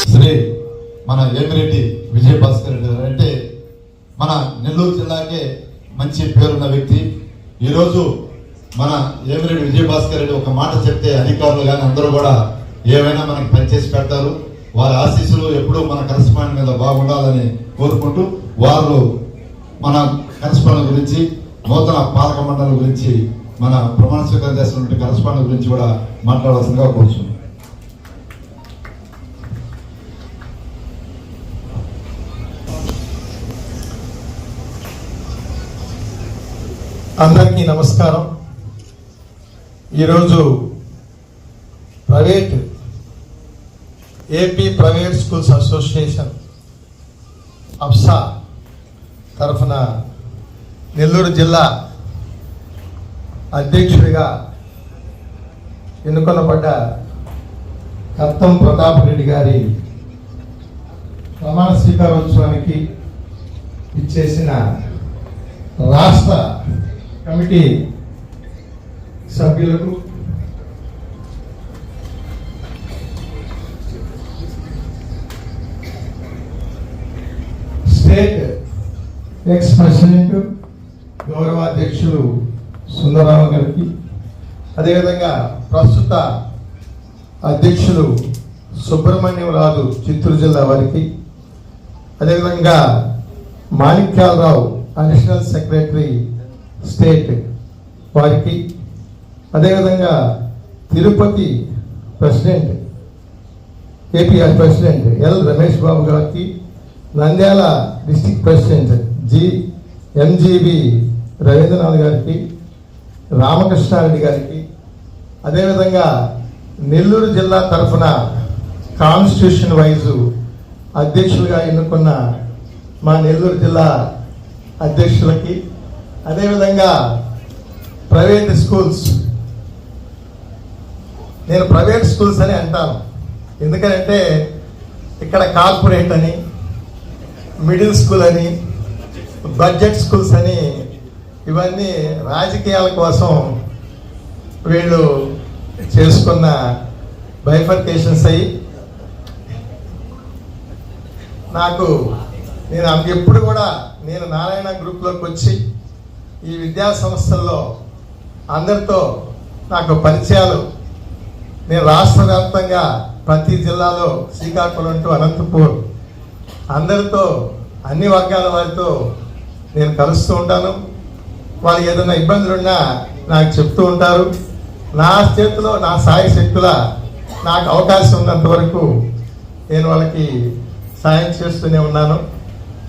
శ్రీ మన ఏమిరెడ్డి విజయ భాస్కర్ రెడ్డి గారు అంటే మన నెల్లూరు జిల్లాకే మంచి పేరున్న వ్యక్తి. ఈరోజు మన ఏమిరెడ్డి విజయ భాస్కర్ రెడ్డి ఒక మాట చెప్తే అధికారులు కానీ అందరూ కూడా ఏమైనా మనకి పనిచేసి పెడతారు. వారి ఆశీస్సులు ఎప్పుడూ మన కరస్పాండ్ మీద బాగుండాలని కోరుకుంటూ వారు మన కరస్పాండ్ గురించి నూతన పాలక మండలి గురించి మన ప్రమాణ స్వీకారం చేస్తున్నటువంటి కరస్పాండ్ గురించి కూడా మాట్లాడాల్సిందిగా కోరుచున్నాం. అందరికీ నమస్కారం. ఈరోజు private AP private schools association APSA తరఫున నెల్లూరు జిల్లా అధ్యక్షుడిగా ఎన్నుకొనబడ్డ కత్తం ప్రతాప్ రెడ్డి గారి ప్రమాణ స్వీకారోత్సవానికి ఇచ్చేసిన రాష్ట్ర కమిటీ సభ్యులకు స్టేట్ ఎక్స్ ప్రెసిడెంట్ గౌరవాధ్యక్షులు సుందరరావు గారికి అదేవిధంగా ప్రస్తుత అధ్యక్షులు సుబ్రహ్మణ్యం రాజు చిత్తూరు జిల్లా వారికి అదేవిధంగా మాణిక్యాలరావు అడిషనల్ సెక్రటరీ స్టేట్. వారికి అదేవిధంగా Tirupati president APR president L Ramesh Babu గారికి Nandyal district president G MGB Ravindranath గారికి రామకృష్ణారెడ్డి గారికి అదేవిధంగా నెల్లూరు జిల్లా తరఫున కాన్స్టిట్యూషన్ వైజు అధ్యక్షులుగా ఎన్నుకున్న మా నెల్లూరు జిల్లా అధ్యక్షులకి అదేవిధంగా ప్రైవేట్ స్కూల్స్. నేను ప్రైవేట్ స్కూల్స్ అని అంటాను. ఎందుకంటే ఇక్కడ కార్పొరేట్ అని మిడిల్ స్కూల్ అని బడ్జెట్ స్కూల్స్ అని ఇవన్నీ రాజకీయాల కోసం వీళ్ళు చేసుకున్న బైఫర్కేషన్స్ అయ్యి నాకు నేను ఎప్పుడు కూడా నేను నారాయణ గ్రూప్లోకి వచ్చి ఈ విద్యా సంస్థల్లో అందరితో నాకు పరిచయాలు. నేను రాష్ట్ర వ్యాప్తంగా ప్రతి జిల్లాలో శ్రీకాకుళం టు అనంతపూర్ అందరితో అన్ని వర్గాల వారితో నేను కలుస్తూ ఉంటాను. వాళ్ళు ఏదైనా ఇబ్బందులు ఉన్నా నాకు చెప్తూ ఉంటారు. నా చేతిలో నా సాయ శక్తుల నాకు అవకాశం ఉన్నంత వరకు నేను వాళ్ళకి సాయం చేస్తూనే ఉన్నాను.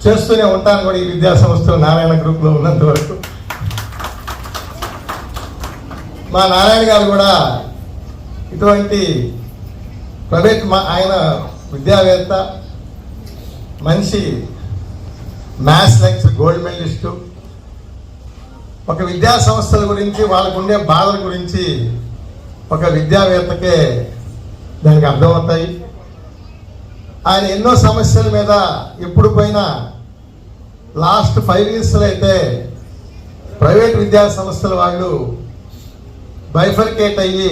చేస్తూనే ఉంటాను కూడా ఈ విద్యా సంస్థలు నారాయణ గ్రూప్లో ఉన్నంత వరకు. మా నారాయణ గారు కూడా ఇటువంటి ప్రైవేట్ మా ఆయన విద్యావేత్త మంచి మ్యాథ్స్ లెక్చర్ గోల్డ్ మెడలిస్టు. ఒక విద్యా సంస్థల గురించి వాళ్ళకు ఉండే బాధల గురించి ఒక విద్యావేత్తకే దానికి అర్థమవుతాయి. ఆయన ఎన్నో సమస్యల మీద ఎప్పుడు పోయినా లాస్ట్ ఫైవ్ ఇయర్స్లో అయితే ప్రైవేట్ విద్యా సంస్థల వాళ్ళు బైఫర్కేట్ అయ్యి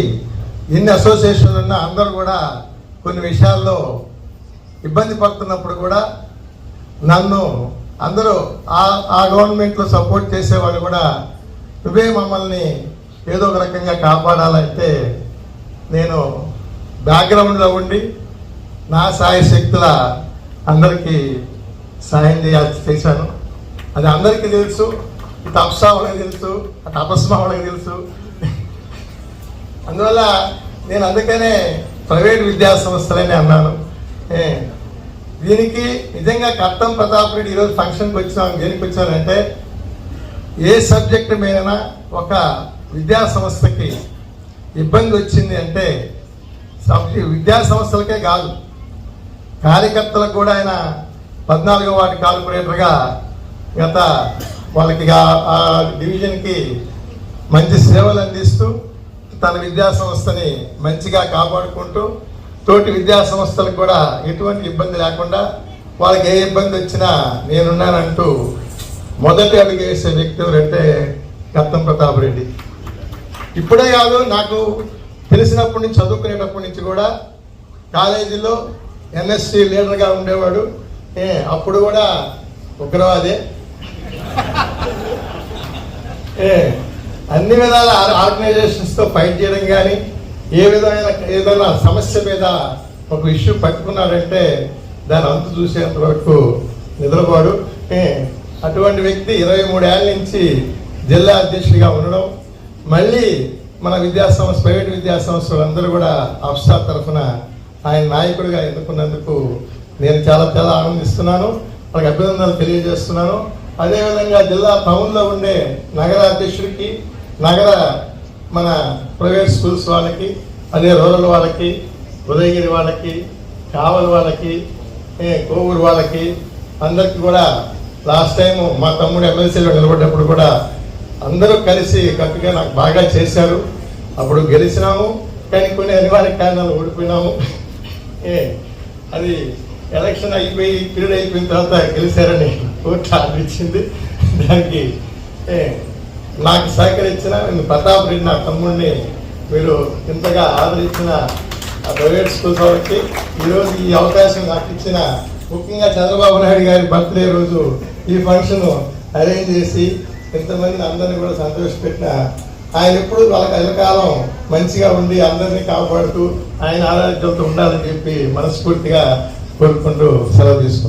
ఎన్ని అసోసియేషన్లు ఉన్నా అందరూ కూడా కొన్ని విషయాల్లో ఇబ్బంది పడుతున్నప్పుడు కూడా నన్ను అందరూ ఆ ఆ గవర్నమెంట్లో సపోర్ట్ చేసేవాళ్ళు కూడా నువ్వే మమ్మల్ని ఏదో ఒక రకంగా కాపాడాలంటే నేను బ్యాక్గ్రౌండ్లో ఉండి నా సాయ శక్తుల అందరికీ సాయం చేయాల్సి చేశాను. అది అందరికీ తెలుసు ఇటు అప్సా వాళ్ళకి తెలుసు అటు అపస్మా వాళ్ళకి తెలుసు అందువల్ల నేను అందుకనే ప్రైవేట్ విద్యా సంస్థలని అన్నాను. దీనికి నిజంగా కర్తం ప్రతాప్ రెడ్డి ఈరోజు ఫంక్షన్కి వచ్చాను. దేనికి వచ్చానంటే ఏ సబ్జెక్టు మీద ఒక విద్యా సంస్థకి ఇబ్బంది వచ్చింది అంటే సబ్జెక్ట్ విద్యా సంస్థలకే కాదు. కార్యకర్తలకు కూడా ఆయన పద్నాలుగో వాటి కార్పొరేటర్గా గత వాళ్ళకి ఆ డివిజన్కి మంచి సేవలు అందిస్తూ తన విద్యా సంస్థని మంచిగా కాపాడుకుంటూ తోటి విద్యా సంస్థలకు కూడా ఎటువంటి ఇబ్బంది లేకుండా వాళ్ళకి ఏ ఇబ్బంది వచ్చినా నేనున్నానంటూ మొదటి అడుగు వేసే వ్యక్తి ఎవరంటే కత్తం ప్రతాప్ రెడ్డి. ఇప్పుడే కాదు నాకు తెలిసినప్పటి నుంచి చదువుకునేటప్పటి నుంచి కూడా కాలేజీలో ఎన్ఎస్సి లీడర్గా ఉండేవాడు. ఏ, అప్పుడు కూడా ఉగ్రవాదే. ఏ, అన్ని విధాల ఆర్గనైజేషన్స్తో ఫైట్ చేయడం కానీ ఏ విధమైన ఏదైనా సమస్య మీద ఒక ఇష్యూ పట్టుకున్నాడంటే దాని అంతు చూసేంత వరకు నిద్రపోడు. అటువంటి వ్యక్తి ఇరవై మూడేళ్ళ నుంచి జిల్లా అధ్యక్షుడిగా ఉండడం మళ్ళీ మన విద్యా సంస్థ ప్రైవేట్ విద్యాసంస్థలు అందరూ కూడా అఫ్సా తరఫున ఆయన నాయకుడిగా ఎన్నుకున్నందుకు నేను చాలా చాలా ఆనందిస్తున్నాను. వాళ్ళకి అభినందనలు తెలియజేస్తున్నాను. అదేవిధంగా జిల్లా టౌన్లో ఉండే నగర అధ్యక్షుడికి నగర మన ప్రైవేట్ స్కూల్స్ వాళ్ళకి అదే రూరల్ వాళ్ళకి ఉదయగిరి వాళ్ళకి కావల వాళ్ళకి కోవూరు వాళ్ళకి అందరికీ కూడా లాస్ట్ టైం మా తమ్ముడు ఎమ్మెల్సీలో నిలబడ్డప్పుడు కూడా అందరూ కలిసి కట్టుగా నాకు బాగా చేశారు. అప్పుడు గెలిచినాము కానీ కొన్ని అనివార్య కారణాలు ఓడిపోయినాము. అది ఎలక్షన్ అయిపోయి పీరియడ్ అయిపోయిన తర్వాత గెలిచారని కోర్టు ఆపించింది దానికి ఏ, నాకు సహకరించిన నేను ప్రతాప్ రెడ్డి నా తమ్ముడిని మీరు ఇంతగా ఆదరించిన ప్రైవేట్ స్కూల్స్ వాళ్ళకి ఈరోజు ఈ అవకాశం నాకు ఇచ్చిన ముఖ్యంగా చంద్రబాబు నాయుడు గారి బర్త్డే రోజు ఈ ఫంక్షన్ అరేంజ్ చేసి ఇంతమంది అందరినీ కూడా సంతోషపెట్టిన ఆయన ఎప్పుడు వాళ్ళకి ఎల్లకాలం మంచిగా ఉండి అందరినీ కాపాడుతూ ఆయన ఆరోగ్యంతో ఉండాలని చెప్పి మనస్ఫూర్తిగా కోరుకుంటూ సెలవు తీసుకుంటాం